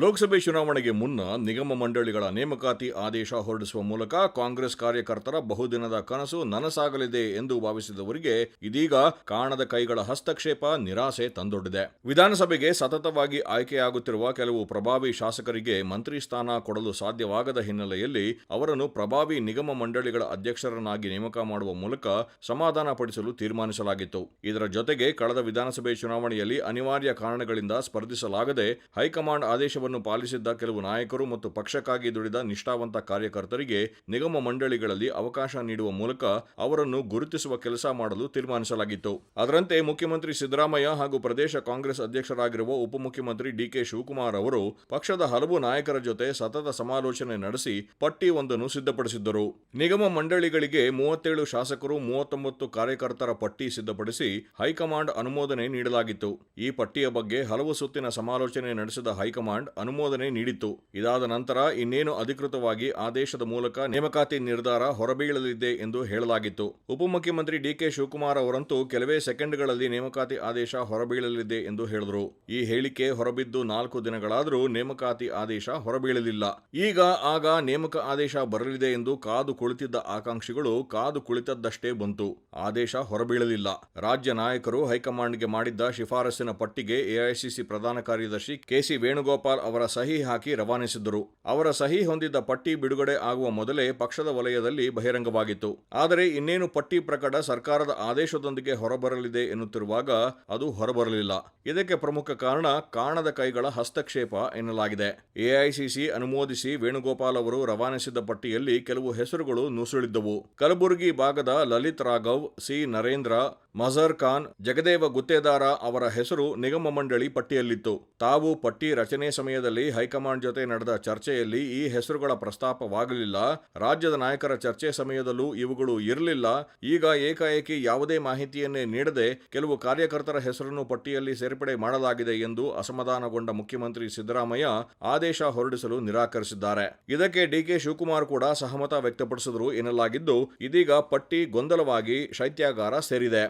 ಲೋಕಸಭೆ ಚುನಾವಣೆಗೆ ಮುನ್ನ ನಿಗಮ ಮಂಡಳಿಗಳ ನೇಮಕಾತಿ ಆದೇಶ ಹೊರಡಿಸುವ ಮೂಲಕ ಕಾಂಗ್ರೆಸ್ ಕಾರ್ಯಕರ್ತರ ಬಹುದಿನದ ಕನಸು ನನಸಾಗಲಿದೆ ಎಂದು ಭಾವಿಸಿದವರಿಗೆ ಇದೀಗ ಕಾಣದ ಕೈಗಳ ಹಸ್ತಕ್ಷೇಪ ನಿರಾಸೆ ತಂದೊಡ್ಡಿದೆ. ವಿಧಾನಸಭೆಗೆ ಸತತವಾಗಿ ಆಯ್ಕೆಯಾಗುತ್ತಿರುವ ಕೆಲವು ಪ್ರಭಾವಿ ಶಾಸಕರಿಗೆ ಮಂತ್ರಿ ಸ್ಥಾನ ಕೊಡಲು ಸಾಧ್ಯವಾಗದ ಹಿನ್ನೆಲೆಯಲ್ಲಿ ಅವರನ್ನು ಪ್ರಭಾವಿ ನಿಗಮ ಮಂಡಳಿಗಳ ಅಧ್ಯಕ್ಷರನ್ನಾಗಿ ನೇಮಕ ಮಾಡುವ ಮೂಲಕ ಸಮಾಧಾನ ಪಡಿಸಲು ತೀರ್ಮಾನಿಸಲಾಗಿತ್ತು. ಇದರ ಜೊತೆಗೆ ಕಳೆದ ವಿಧಾನಸಭೆ ಚುನಾವಣೆಯಲ್ಲಿ ಅನಿವಾರ್ಯ ಕಾರಣಗಳಿಂದ ಸ್ಪರ್ಧಿಸಲಾಗದೆ ಹೈಕಮಾಂಡ್ ಆದೇಶವನ್ನು ಪಾಲಿಸಿದ್ದ ಕೆಲವು ನಾಯಕರು ಮತ್ತು ಪಕ್ಷಕ್ಕಾಗಿ ದುಡಿದ ನಿಷ್ಠಾವಂತ ಕಾರ್ಯಕರ್ತರಿಗೆ ನಿಗಮ ಮಂಡಳಿಗಳಲ್ಲಿ ಅವಕಾಶ ನೀಡುವ ಮೂಲಕ ಅವರನ್ನು ಗುರುತಿಸುವ ಕೆಲಸ ಮಾಡಲು ತೀರ್ಮಾನಿಸಲಾಗಿತ್ತು. ಅದರಂತೆ ಮುಖ್ಯಮಂತ್ರಿ ಸಿದ್ದರಾಮಯ್ಯ ಹಾಗೂ ಪ್ರದೇಶ ಕಾಂಗ್ರೆಸ್ ಅಧ್ಯಕ್ಷರಾಗಿರುವ ಉಪಮುಖ್ಯಮಂತ್ರಿ ಡಿಕೆ ಶಿವಕುಮಾರ್ ಅವರು ಪಕ್ಷದ ಹಲವು ನಾಯಕರ ಜೊತೆ ಸತತ ಸಮಾಲೋಚನೆ ನಡೆಸಿ ಪಟ್ಟಿ ಒಂದನ್ನು ಸಿದ್ಧಪಡಿಸಿದ್ದರು. ನಿಗಮ ಮಂಡಳಿಗಳಿಗೆ ಮೂವತ್ತೇಳು ಶಾಸಕರು, ಮೂವತ್ತೊಂಬತ್ತು ಕಾರ್ಯಕರ್ತರ ಪಟ್ಟಿ ಸಿದ್ಧಪಡಿಸಿ ಹೈಕಮಾಂಡ್ ಅನುಮೋದನೆ ನೀಡಲಾಗಿತ್ತು. ಈ ಪಟ್ಟಿಯ ಬಗ್ಗೆ ಹಲವು ಸುತ್ತಿನ ಸಮಾಲೋಚನೆ ನಡೆಸಿದ ಹೈಕಮಾಂಡ್ ಅನುಮೋದನೆ ನೀಡಿತ್ತು. ಇದಾದ ನಂತರ ಇನ್ನೇನು ಅಧಿಕೃತವಾಗಿ ಆದೇಶದ ಮೂಲಕ ನೇಮಕಾತಿ ನಿರ್ಧಾರ ಹೊರಬೀಳಲಿದೆ ಎಂದು ಹೇಳಲಾಗಿತ್ತು. ಉಪಮುಖ್ಯಮಂತ್ರಿ ಡಿಕೆ ಶಿವಕುಮಾರ್ ಅವರಂತೂ ಕೆಲವೇ ಸೆಕೆಂಡ್ಗಳಲ್ಲಿ ನೇಮಕಾತಿ ಆದೇಶ ಹೊರಬೀಳಲಿದೆ ಎಂದು ಹೇಳಿದರು. ಈ ಹೇಳಿಕೆ ಹೊರಬಿದ್ದು ನಾಲ್ಕು ದಿನಗಳಾದರೂ ನೇಮಕಾತಿ ಆದೇಶ ಹೊರಬೀಳಲಿಲ್ಲ. ಈಗ ಆಗ ನೇಮಕ ಆದೇಶ ಬರಲಿದೆ ಎಂದು ಕಾದು ಕುಳಿತಿದ್ದ ಆಕಾಂಕ್ಷಿಗಳು ಕಾದು ಕುಳಿತದ್ದಷ್ಟೇ ಬಂತು. ಆದೇಶ ಹೊರಬೀಳಲಿಲ್ಲ. ರಾಜ್ಯ ನಾಯಕರು ಹೈಕಮಾಂಡ್ಗೆ ಮಾಡಿದ್ದ ಶಿಫಾರಸ್ಸಿನ ಪಟ್ಟಿಗೆ ಎಐಸಿಸಿ ಪ್ರಧಾನ ಕಾರ್ಯದರ್ಶಿ ಕೆಸಿ ವೇಣುಗೋಪಾಲ್ ಅವರ ಸಹಿ ಹಾಕಿ ರವಾನಿಸಿದ್ದರು. ಅವರ ಸಹಿ ಹೊಂದಿದ್ದ ಪಟ್ಟಿ ಬಿಡುಗಡೆ ಆಗುವ ಮೊದಲೇ ಪಕ್ಷದ ವಲಯದಲ್ಲಿ ಬಹಿರಂಗವಾಗಿತ್ತು. ಆದರೆ ಇನ್ನೇನು ಪಟ್ಟಿ ಪ್ರಕಟ ಸರ್ಕಾರದ ಆದೇಶದೊಂದಿಗೆ ಹೊರಬರಲಿದೆ ಎನ್ನುತ್ತಿರುವಾಗ ಅದು ಹೊರಬರಲಿಲ್ಲ. ಇದಕ್ಕೆ ಪ್ರಮುಖ ಕಾರಣ ಕಾಣದ ಕೈಗಳ ಹಸ್ತಕ್ಷೇಪ ಎನ್ನಲಾಗಿದೆ. ಎಐಸಿಸಿ ಅನುಮೋದಿಸಿ ವೇಣುಗೋಪಾಲ್ ಅವರು ರವಾನಿಸಿದ್ದ ಪಟ್ಟಿಯಲ್ಲಿ ಕೆಲವು ಹೆಸರುಗಳು ನುಸುಳಿದ್ದವು. ಕಲಬುರಗಿ ಭಾಗದ ಲಲಿತ್ ರಾಘವ್, ಸಿ. ನರೇಂದ್ರ, ಮಜರ್ ಖಾನ್, ಜಗದೇವ ಗುತ್ತೇದಾರ ಅವರ ಹೆಸರು ನಿಗಮ ಮಂಡಳಿ ಪಟ್ಟಿಯಲ್ಲಿತ್ತು. ತಾವು ಪಟ್ಟಿ ರಚನೆ ಸಮಯದಲ್ಲಿ ಹೈಕಮಾಂಡ್ ಜೊತೆ ನಡೆದ ಚರ್ಚೆಯಲ್ಲಿ ಈ ಹೆಸರುಗಳ ಪ್ರಸ್ತಾಪವಾಗಲಿಲ್ಲ. ರಾಜ್ಯದ ನಾಯಕರ ಚರ್ಚೆ ಸಮಯದಲ್ಲೂ ಇವುಗಳು ಇರಲಿಲ್ಲ. ಈಗ ಏಕಾಏಕಿ ಯಾವುದೇ ಮಾಹಿತಿಯನ್ನೇ ನೀಡದೆ ಕೆಲವು ಕಾರ್ಯಕರ್ತರ ಹೆಸರನ್ನು ಪಟ್ಟಿಯಲ್ಲಿ ಸೇರ್ಪಡೆ ಮಾಡಲಾಗಿದೆ ಎಂದು ಅಸಮಾಧಾನಗೊಂಡ ಮುಖ್ಯಮಂತ್ರಿ ಸಿದ್ದರಾಮಯ್ಯ ಆದೇಶ ಹೊರಡಿಸಲು ನಿರಾಕರಿಸಿದ್ದಾರೆ. ಇದಕ್ಕೆ ಡಿಕೆ ಶಿವಕುಮಾರ್ ಕೂಡ ಸಹಮತ ವ್ಯಕ್ತಪಡಿಸಿದರು ಎನ್ನಲಾಗಿದ್ದು, ಇದೀಗ ಪಟ್ಟಿ ಗೊಂದಲವಾಗಿ ಶೈತ್ಯಾಗಾರ ಸೇರಿದೆ.